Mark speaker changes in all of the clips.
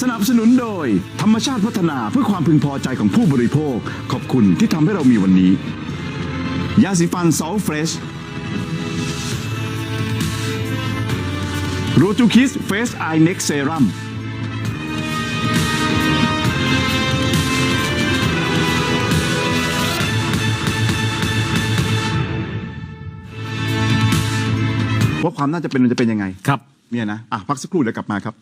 Speaker 1: สนับสนุนโดย ธรรมชาติพัฒนาเพื่อความพึงพอใจของผู้บริโภค ขอบคุณที่ทำให้เรามีวันนี้ ยาสีฟันซอลเฟรชโรจูคิสเฟสไอเน็กเซรั่มว่าความน่าจะเป็นมันจะเป็นยังไง
Speaker 2: ครับ
Speaker 1: เนี่ยนะ อะ พักสักครู่เดี๋ยวกลับมาครับ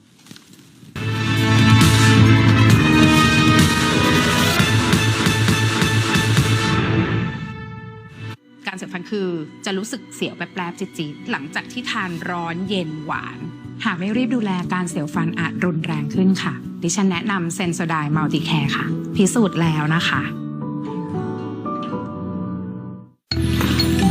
Speaker 3: การเสียวฟันคือจะรู้สึกเสียวแปลบๆจิตๆหลังจากที่ทานร้อนเย็นหวาน หากไม่รีบดูแลการเสียวฟันอาจรุนแรงขึ้นค่ะ ดิฉันแนะนำเซนโซไดมัลติแคร์ค่ะ พิสูจน์แล้วนะคะ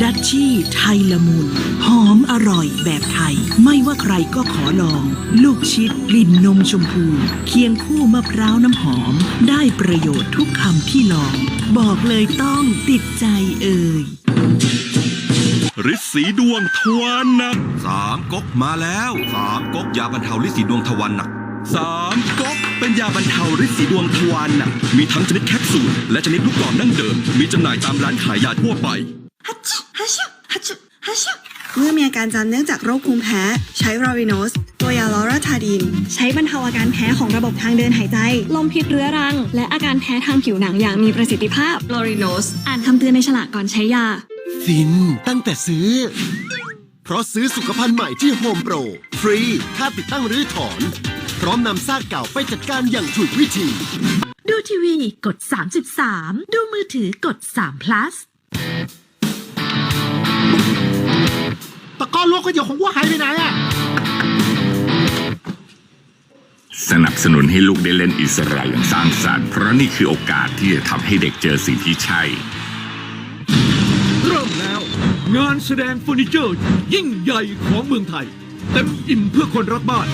Speaker 4: ดัชชี่ไทยละมุน หอมอร่อยแบบไทย ไม่ว่าใครก็ขอลอง ลูกชิดกลิ่นนมชมพู เคียงคู่มะพร้าวน้ำหอม ได้ประโยชน์ทุกคำที่ลอง บอกเลยต้องติดใจเอ่ย
Speaker 5: ฤทธิ์สีดวงทวารหนักสามก๊กมาแล้วสามก๊กยาบรรเทาฤทธิ์สีดวงทวารหนักสามก๊กเป็นยาบรรเทาฤทธิ์สีดวงทวารหนักมีทั้งชนิดแคปซูลและชนิดลูกกรอนดั้งเดิม มีจำหน่ายตามร้านขายยาทั่วไป
Speaker 6: ฮัชชิฮัชชิฮัชชิฮัชชิเมื่อมีอาการจำเนื่องจากโรคภูมิแพ้ ใช้รอริโนส ตัวยาลอราทาดิน
Speaker 7: ใช้บรรเทาอาการแพ้ของระบบทางเดินหายใจ ลมพิษเรื้อรัง และอาการแพ้ทางผิวหนังอย่างมีประสิทธิภาพ l o r i n o s อ่านคำเตือนในฉลากก่อนใช้ยา
Speaker 8: ฟินตั้งแต่ซื้อ เพราะซื้อสุขภัณฑ์ใหม่ที่โฮมโปร ฟรี ค่าติดตั้งหรือถอน พร้อมนำซากเก่าไปจัดการอย่างถูกวิธี
Speaker 4: ดูทีวีกด 33 ดูมือถือกด3 plus
Speaker 2: ตะกร้อลวกก๋วยเตี๋ยวของวัวหายไปไหนอะ
Speaker 9: สนับสนุนให้ลูกได้เล่นอิสระอย่างสร้างสรรค์เพราะนี่คือโอกาสที่จะทำให้เด็กเจอสิ่งที่ใช่
Speaker 2: เริ่มแล้ว งานแสดงเฟอร์นิเจอร์ ยิ่งใหญ่ของเมืองไทย เต็มอิ่มเพื่อคนรักบ้าน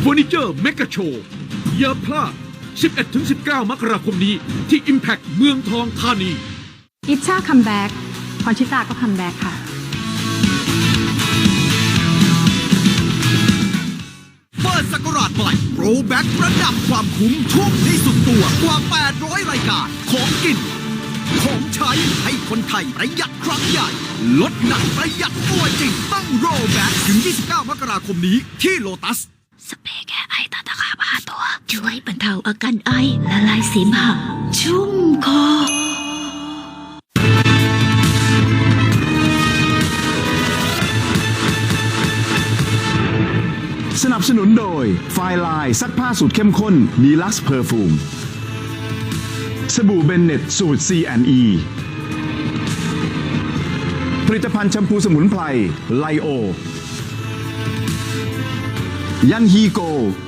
Speaker 2: เฟอร์นิเจอร์เมกะโชว์อย่าพลาด 11-19 มกราคมนี้ที่ Impact เมืองทองธานี
Speaker 3: อิชชาคัมแบ็กพรชิตาก็คัมแบ็กค่ะ
Speaker 5: เปิดสกราชใหม่โปรแบ็กระดับความคุ้มทุ่มที่สุดตัวกว่า 800 รายการ ของกินของใช้ให้คนไทยประหยัดครั้งใหญ่ ลดหนักประหยัดตัวจริง ต้องโรแบ็กถึง 29 มกราคมนี้ที่โลตัส
Speaker 4: สเปรย์แก้ไอตาตะขาบห้าตัว ช่วยบรรเทาอาการไอละลายเสมหะชุ่มคอ
Speaker 1: สนับสนุนโดยไฟลายซักผ้าสูตรเข้มข้นดีลักซ์เพอร์ฟูม สบู่เบนเน็ตสูตร C&E ผลิตภัณฑ์แชมพูสมุนไพรไลโอ ยันฮีโก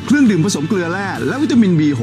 Speaker 1: เครื่องดื่มผสมเกลือแร่และวิตามิน B6